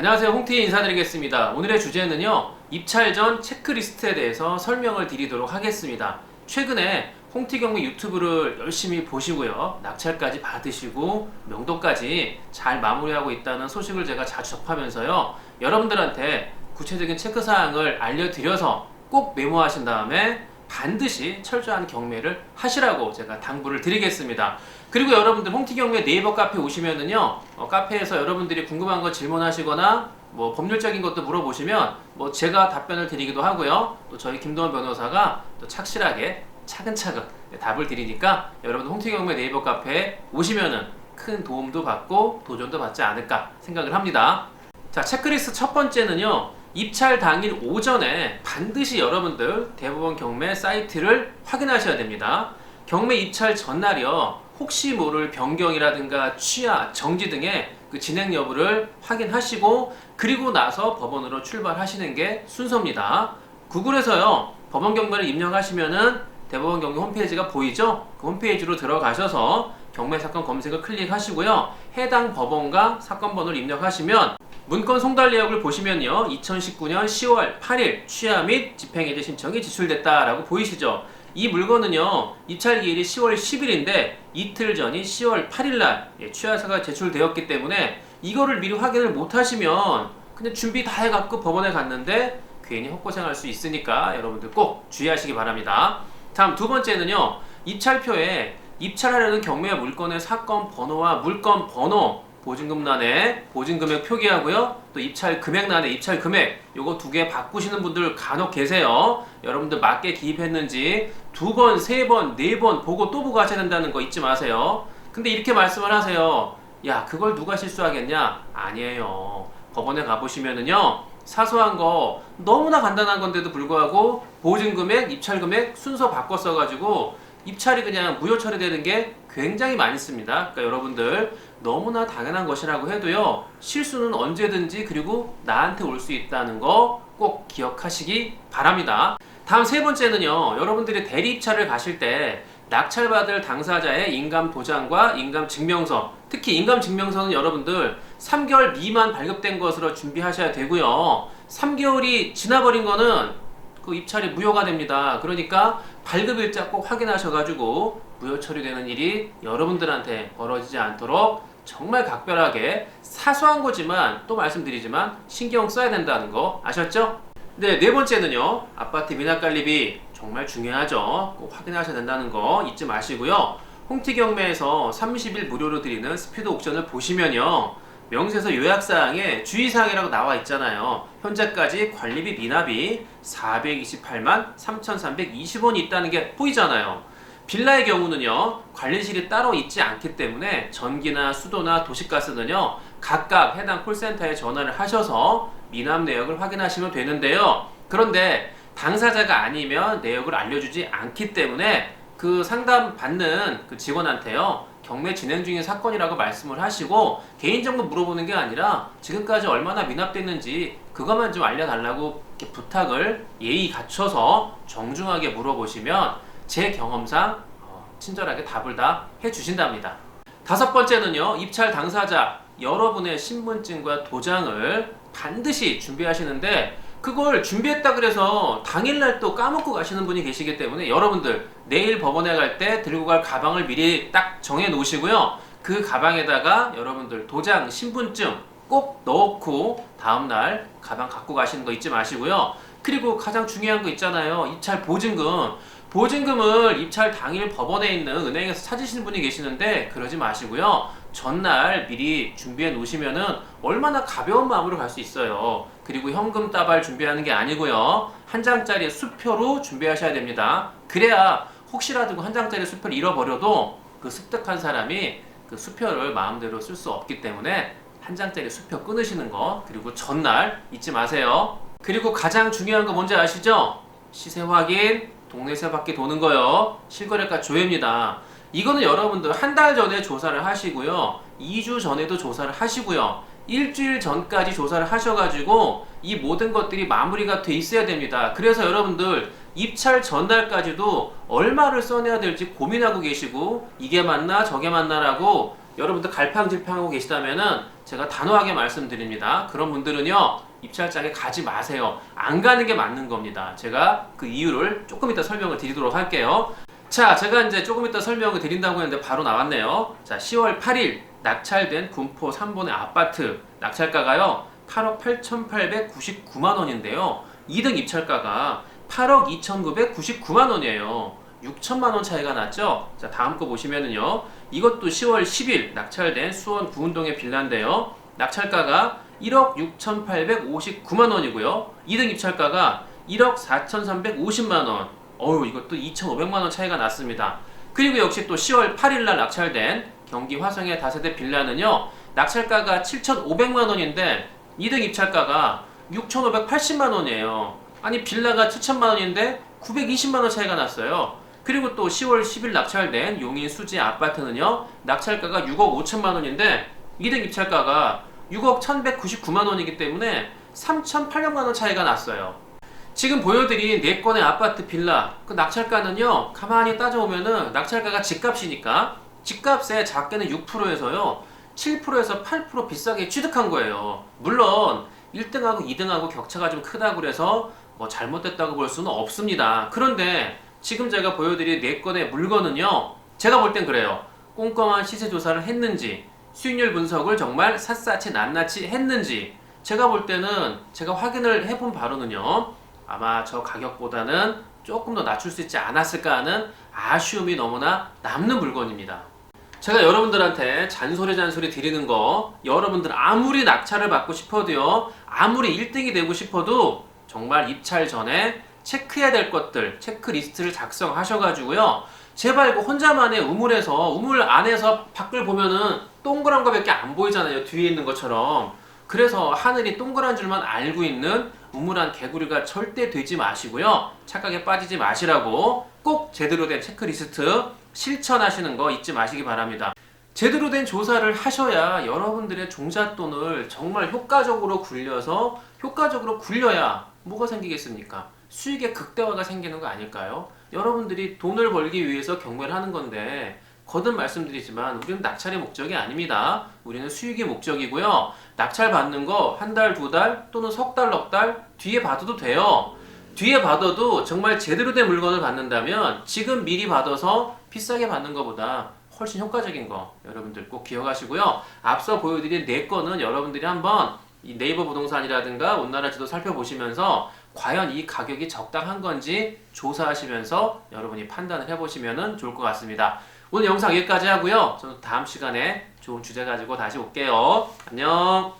안녕하세요. 홍티 인사드리겠습니다. 오늘의 주제는요. 입찰 전 체크리스트에 대해서 설명을 드리도록 하겠습니다. 최근에 홍티 경매 유튜브를 열심히 보시고요. 낙찰까지 받으시고 명도까지 잘 마무리하고 있다는 소식을 제가 자주 접하면서요. 여러분들한테 구체적인 체크 사항을 알려드려서 꼭 메모하신 다음에 반드시 철저한 경매를 하시라고 제가 당부를 드리겠습니다. 그리고 여러분들 홍티 경매 네이버 카페 오시면은요, 어, 카페에서 여러분들이 궁금한 거 질문하시거나 뭐 법률적인 것도 물어보시면 뭐 제가 답변을 드리기도 하고요. 또 저희 김동원 변호사가 또 착실하게 차근차근 답을 드리니까 여러분들 홍티 경매 네이버 카페에 오시면은 큰 도움도 받고 도전도 받지 않을까 생각을 합니다. 자, 체크리스트 첫 번째는요. 입찰 당일 오전에 반드시 여러분들 대법원 경매 사이트를 확인하셔야 됩니다. 경매 입찰 전날이요. 혹시 모를 변경이라든가 취하, 정지 등의 그 진행 여부를 확인하시고 그리고 나서 법원으로 출발하시는 게 순서입니다. 구글에서요. 법원 경매를 입력하시면은 대법원 경매 홈페이지가 보이죠? 그 홈페이지로 들어가셔서 경매 사건 검색을 클릭하시고요. 해당 법원과 사건 번호를 입력하시면 문건 송달 내역을 보시면요. 2019년 10월 8일 취하 및 집행해제 신청이 제출됐다라고 보이시죠? 이 물건은요. 입찰 기일이 10월 10일인데 이틀 전인 10월 8일 날 예, 취하서가 제출되었기 때문에 이거를 미리 확인을 못 하시면 그냥 준비 다 해갖고 법원에 갔는데 괜히 헛고생할 수 있으니까 여러분들 꼭 주의하시기 바랍니다. 다음 두 번째는요. 입찰표에 입찰하려는 경매 물건의 사건 번호와 물건 번호 보증금란에 보증금액 표기하고요. 또 입찰 금액란에 입찰 금액 요거 두 개 바꾸시는 분들 간혹 계세요. 여러분들 맞게 기입했는지 두 번, 세 번, 네 번 보고 또 보고 하셔야 된다는 거 잊지 마세요. 근데 이렇게 말씀을 하세요. 야, 그걸 누가 실수하겠냐? 아니에요. 법원에 가보시면은요. 사소한 거 너무나 간단한 건데도 불구하고 보증금액, 입찰금액 순서 바꿔 써가지고 입찰이 그냥 무효 처리되는 게 굉장히 많이 씁니다. 그러니까 여러분들 너무나 당연한 것이라고 해도요 실수는 언제든지 그리고 나한테 올 수 있다는 거 꼭 기억하시기 바랍니다. 다음 세 번째는요 여러분들이 대리 입찰을 가실 때 낙찰받을 당사자의 인감 도장과 인감 증명서 특히 인감 증명서는 여러분들 3개월 미만 발급된 것으로 준비하셔야 되고요 3개월이 지나버린 거는 그 입찰이 무효가 됩니다. 그러니까 발급일자 꼭 확인하셔가지고 무효 처리되는 일이 여러분들한테 벌어지지 않도록 정말 각별하게 사소한 거지만 또 말씀드리지만 신경 써야 된다는 거 아셨죠? 네, 네 번째는요. 아파트 미납관리비 정말 중요하죠. 꼭 확인하셔야 된다는 거 잊지 마시고요. 홍티 경매에서 30일 무료로 드리는 스피드 옥션을 보시면요. 명세서 요약사항에 주의사항이라고 나와 있잖아요. 현재까지 관리비 미납이 428만 3,320원이 있다는 게 보이잖아요. 빌라의 경우는요, 관리실이 따로 있지 않기 때문에 전기나 수도나 도시가스는요, 각각 해당 콜센터에 전화를 하셔서 미납 내역을 확인하시면 되는데요. 그런데 당사자가 아니면 내역을 알려주지 않기 때문에 그 상담 받는 그 직원한테요, 경매 진행 중인 사건이라고 말씀을 하시고 개인정보 물어보는 게 아니라 지금까지 얼마나 미납됐는지 그것만 좀 알려달라고 부탁을 예의 갖춰서 정중하게 물어보시면 제 경험상 어, 친절하게 답을 다 해주신답니다. 다섯 번째는요 입찰 당사자 여러분의 신분증과 도장을 반드시 준비하시는데 그걸 준비했다 그래서 당일날 또 까먹고 가시는 분이 계시기 때문에 여러분들 내일 법원에 갈 때 들고 갈 가방을 미리 딱 정해 놓으시고요. 그 가방에다가 여러분들 도장, 신분증 꼭 넣고 다음날 가방 갖고 가시는 거 잊지 마시고요. 그리고 가장 중요한 거 있잖아요. 입찰 보증금. 보증금을 입찰 당일 법원에 있는 은행에서 찾으시는 분이 계시는데 그러지 마시고요. 전날 미리 준비해 놓으시면은 얼마나 가벼운 마음으로 갈 수 있어요. 그리고 현금 따발 준비하는 게 아니고요. 한 장짜리 수표로 준비하셔야 됩니다. 그래야 혹시라도 그 한 장짜리 수표를 잃어버려도 그 습득한 사람이 그 수표를 마음대로 쓸 수 없기 때문에 한 장짜리 수표 끊으시는 거 그리고 전날 잊지 마세요. 그리고 가장 중요한 거 뭔지 아시죠? 시세 확인, 동네 세 바퀴 도는 거요. 실거래가 조회입니다. 이거는 여러분들 한 달 전에 조사를 하시고요. 2주 전에도 조사를 하시고요. 일주일 전까지 조사를 하셔가지고 이 모든 것들이 마무리가 돼 있어야 됩니다. 그래서 여러분들 입찰 전날까지도 얼마를 써내야 될지 고민하고 계시고 이게 맞나 저게 맞나라고 여러분들 갈팡질팡하고 계시다면은 제가 단호하게 말씀드립니다. 그런 분들은요 입찰장에 가지 마세요. 안 가는 게 맞는 겁니다. 제가 그 이유를 조금 이따 설명을 드리도록 할게요. 자, 제가 이제 조금 이따 설명을 드린다고 했는데 바로 나왔네요. 자, 10월 8일 낙찰된 군포 3번의 아파트 낙찰가가요 8억 8,899만 원인데요. 2등 입찰가가 8억 2,999만 원이에요. 6천만 원 차이가 났죠? 자, 다음 거 보시면은요. 이것도 10월 10일 낙찰된 수원 구운동의 빌라인데요. 낙찰가가 1억 6,859만 원이고요. 2등 입찰가가 1억 4,350만 원. 어유 이것도 2,500만 원 차이가 났습니다. 그리고 역시 또 10월 8일 날 낙찰된 경기 화성의 다세대 빌라는요. 낙찰가가 7,500만 원인데 2등 입찰가가 6,580만 원이에요. 아니 빌라가 7천만 원인데 920만 원 차이가 났어요. 그리고 또 10월 10일 낙찰된 용인 수지 아파트는요. 낙찰가가 6억 5천만 원인데 2등 입찰가가 6억 1,199만 원이기 때문에 3,800만 원 차이가 났어요. 지금 보여드린 4건의 아파트 빌라 그 낙찰가는요 가만히 따져보면은 낙찰가가 집값이니까 집값의 작게는 6%에서요 7%에서 8% 비싸게 취득한 거예요. 물론 1등하고 2등하고 격차가 좀 크다고 그래서 뭐 잘못됐다고 볼 수는 없습니다. 그런데 지금 제가 보여드린 4건의 물건은요 제가 볼 땐 그래요. 꼼꼼한 시세 조사를 했는지 수익률 분석을 정말 샅샅이 낱낱이 했는지 제가 볼 때는 제가 확인을 해본 바로는요 아마 저 가격보다는 조금 더 낮출 수 있지 않았을까 하는 아쉬움이 너무나 남는 물건입니다. 제가 여러분들한테 잔소리 잔소리 드리는 거 여러분들 아무리 낙찰을 받고 싶어도요 아무리 1등이 되고 싶어도 정말 입찰 전에 체크해야 될 것들 체크리스트를 작성하셔가지고요 제발 그 혼자만의 우물에서 우물 안에서 밖을 보면은 동그란 거밖에 안 보이잖아요 뒤에 있는 것처럼 그래서 하늘이 동그란 줄만 알고 있는 우물한 개구리가 절대 되지 마시고요. 착각에 빠지지 마시라고 꼭 제대로 된 체크리스트 실천하시는 거 잊지 마시기 바랍니다. 제대로 된 조사를 하셔야 여러분들의 종잣돈을 정말 효과적으로 굴려서 효과적으로 굴려야 뭐가 생기겠습니까? 수익의 극대화가 생기는 거 아닐까요? 여러분들이 돈을 벌기 위해서 경매를 하는 건데 거듭 말씀드리지만 우리는 낙찰이 목적이 아닙니다. 우리는 수익이 목적이고요. 낙찰 받는 거 한 달, 두 달 또는 석 달, 넉 달 뒤에 받아도 돼요. 뒤에 받아도 정말 제대로 된 물건을 받는다면 지금 미리 받아서 비싸게 받는 것보다 훨씬 효과적인 거 여러분들 꼭 기억하시고요. 앞서 보여드린 네 건은 여러분들이 한번 이 네이버 부동산이라든가 온나라 지도 살펴보시면서 과연 이 가격이 적당한 건지 조사하시면서 여러분이 판단을 해보시면 좋을 것 같습니다. 오늘 영상 여기까지 하고요. 저는 다음 시간에 좋은 주제 가지고 다시 올게요. 안녕.